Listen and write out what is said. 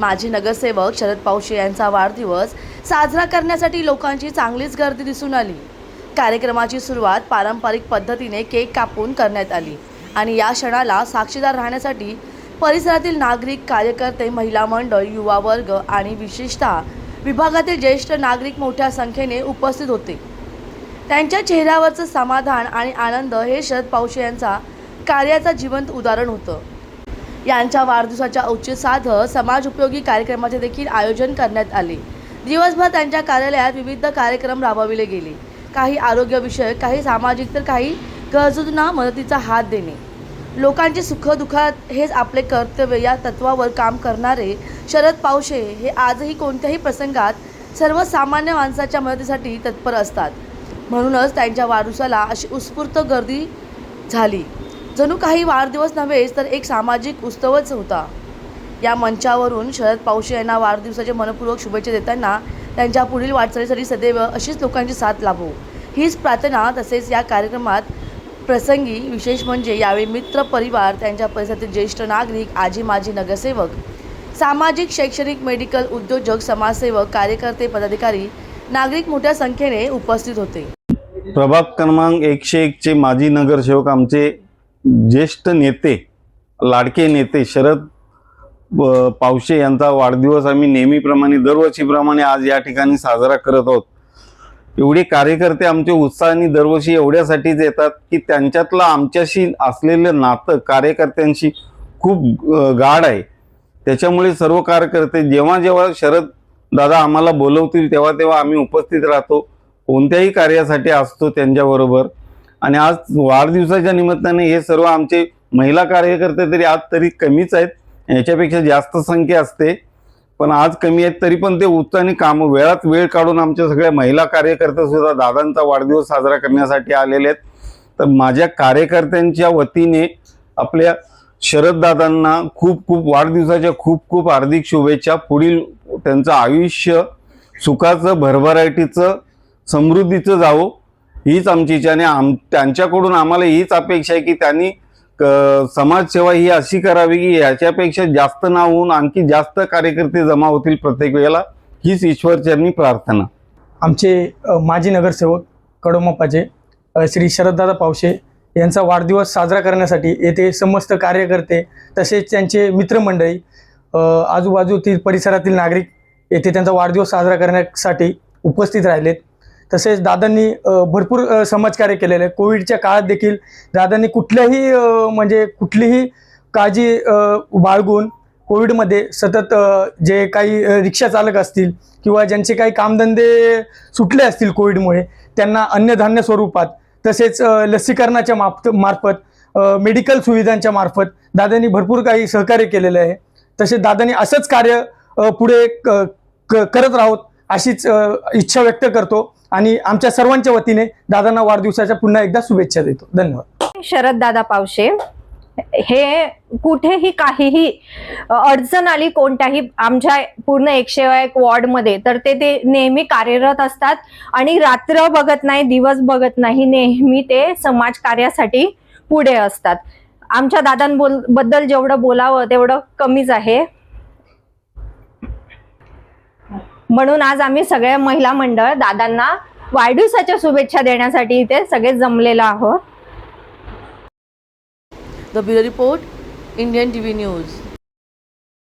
माजी नगरसेवक शरद पावशे यांचा वाढदिवस साजरा करण्यासाठी लोकांची चांगलीच गर्दी दिसून आली. कार्यक्रमाची सुरुवात पारंपरिक पद्धतीने केक कापून करण्यात आली आणि या क्षणाला साक्षीदार राहण्यासाठी परिसरातील नागरिक कार्यकर्ते महिला मंडळ युवा वर्ग आणि विशेषतः विभागातील ज्येष्ठ नागरिक मोठ्या संख्येने उपस्थित होते. त्यांच्या चेहऱ्यावरचं समाधान आणि आनंद हे शरद पावशे यांचा कार्याचं जिवंत उदाहरण होतं. यांच्या वाढदिवसाच्या औचित्य साधं समाज उपयोगी कार्यक्रमाचे देखील आयोजन करण्यात आले. दिवसभर त्यांच्या कार्यालयात विविध कार्यक्रम राबविले गेले. काही आरोग्यविषयक काही सामाजिक तर काही गरजूंना मदतीचा हात देणे. लोकांचे सुखदुःखात हेच आपले कर्तव्य या तत्वावर काम करणारे शरद पावशे हे आजही कोणत्याही प्रसंगात सर्वसामान्य माणसाच्या मदतीसाठी तत्पर असतात. म्हणूनच त्यांच्या वाढदिवसाला अशी उत्स्फूर्त गर्दी झाली. जणू काही वाढदिवस नव्हेच तर एक सामाजिक उत्सवच होता. या मंचावरून शरद पावशी यांना वाढदिवसाचे मनपूर्वक शुभेच्छा देताना त्यांच्या पुढील वाटचालीसाठी सदैव अशीच लोकांची साथ लाभो. हीच प्रार्थना तसेच या कार्यक्रमात प्रसंगी विशेष म्हणजे यावेळी मित्र परिवार त्यांच्या परिसरातील ज्येष्ठ नागरिक आजी माजी नगरसेवक सामाजिक शैक्षणिक मेडिकल उद्योजक समाजसेवक कार्यकर्ते पदाधिकारी नागरिक मोठ्या संख्येने उपस्थित होते. प्रभाग क्रमांक एकशे एकचे माजी नगरसेवक आमचे ज्येष्ठ नेते लाडके नेते शरद पावशे यांचा वाढदिवस आम्ही नेहमीप्रमाणे दरवर्षीप्रमाणे आज या ठिकाणी साजरा करत आहोत. एवढे कार्यकर्ते आमचे उत्साहाने दरवर्षी एवढ्यासाठीच येतात की त्यांच्यातलं आमच्याशी असलेलं नातं कार्यकर्त्यांशी खूप गाढ आहे. त्याच्यामुळे सर्व कार्यकर्ते जेव्हा जेव्हा शरद दादा आम्हाला बोलवतील तेव्हा तेव्हा आम्ही उपस्थित राहतो. कोणत्याही कार्यासाठी असतो त्यांच्याबरोबर. आणि आज वाढदिवसाच्या निमित्ताने हे सर्व आमचे महिला कार्यकर्ते तरी आज तरी कमीच आहेत. याच्यापेक्षा जास्त संख्या असते. पण आज कमी आहेत तरी पण ते उत्साहाने काम वेळात वेळ काढून आमच्या सगळ्या महिला कार्यकर्त्या सुद्धा दादांचा वाढदिवस साजरा करण्यासाठी आलेले आहेत. तर माझ्या कार्यकर्त्यांच्या वतीने आपल्या शरद दादांना खूप खूप वाढदिवसाच्या खूप खूप हार्दिक शुभेच्छा. पुढील त्यांचं आयुष्य सुखाचं भरभराटीचं समृद्धीचं जावो. हीच आमची इच्छा आणि आम त्यांच्याकडून आम्हाला हीच अपेक्षा आहे की त्यांनी क- समाजसेवा ही अशी करावी की याच्यापेक्षा जास्त नाव होऊन आणखी जास्त कार्यकर्ते जमा होतील प्रत्येक वेळेला हीच ईश्वरचरणी प्रार्थना. आमचे माजी नगरसेवक कडोमापाचे श्री शरददादा पावशे यांचा वाढदिवस साजरा करण्यासाठी येथे समस्त कार्यकर्ते तसेच त्यांचे मित्रमंडळी आजूबाजूतील परिसरातील नागरिक येथे त्यांचा वाढदिवस साजरा करण्यासाठी उपस्थित राहिलेत. तसेच दादांनी भरपूर समाजकार्य केलेलं आहे कोविडच्या काळात देखील दादांनी कुठल्याही म्हणजे कुठलीही काळजी बाळगून कोविडमध्ये सतत जे काही रिक्षा चालक असतील किंवा ज्यांचे काही कामधंदे सुटले असतील कोविडमुळे त्यांना अन्नधान्य स्वरूपात तसेच लसीकरणाच्या माप मार्फत मेडिकल सुविधांच्या मार्फत दादांनी भरपूर काही सहकार्य केलेलं आहे. तसेच दादांनी असंच कार्य पुढे क- क- करत राहोत अशीच इच्छा व्यक्त करतो. आणि आमच्या सर्वांच्या वतीने दादांना वाढदिवसाच्या पुन्हा एकदा शुभेच्छा देतो. धन्यवाद. शरद दादा पावशे हे कुठेही काहीही अडचण आली कोणत्याही आमच्या पूर्ण एकशे एक वॉर्डमध्ये तर ते ते नेहमी कार्यरत असतात आणि रात्र बघत नाही दिवस बघत नाही नेहमी ते समाज कार्यासाठी पुढे असतात. आमच्या दादांबोलबद्दल जेवढं बोलावं तेवढं कमीच आहे. म्हणून आज आम्ही सगळे महिला मंडळ दादांना वाढदिवसाच्या शुभेच्छा देण्यासाठी इथे सगळे जमलेलो आहोत. The bureau report Indian T V news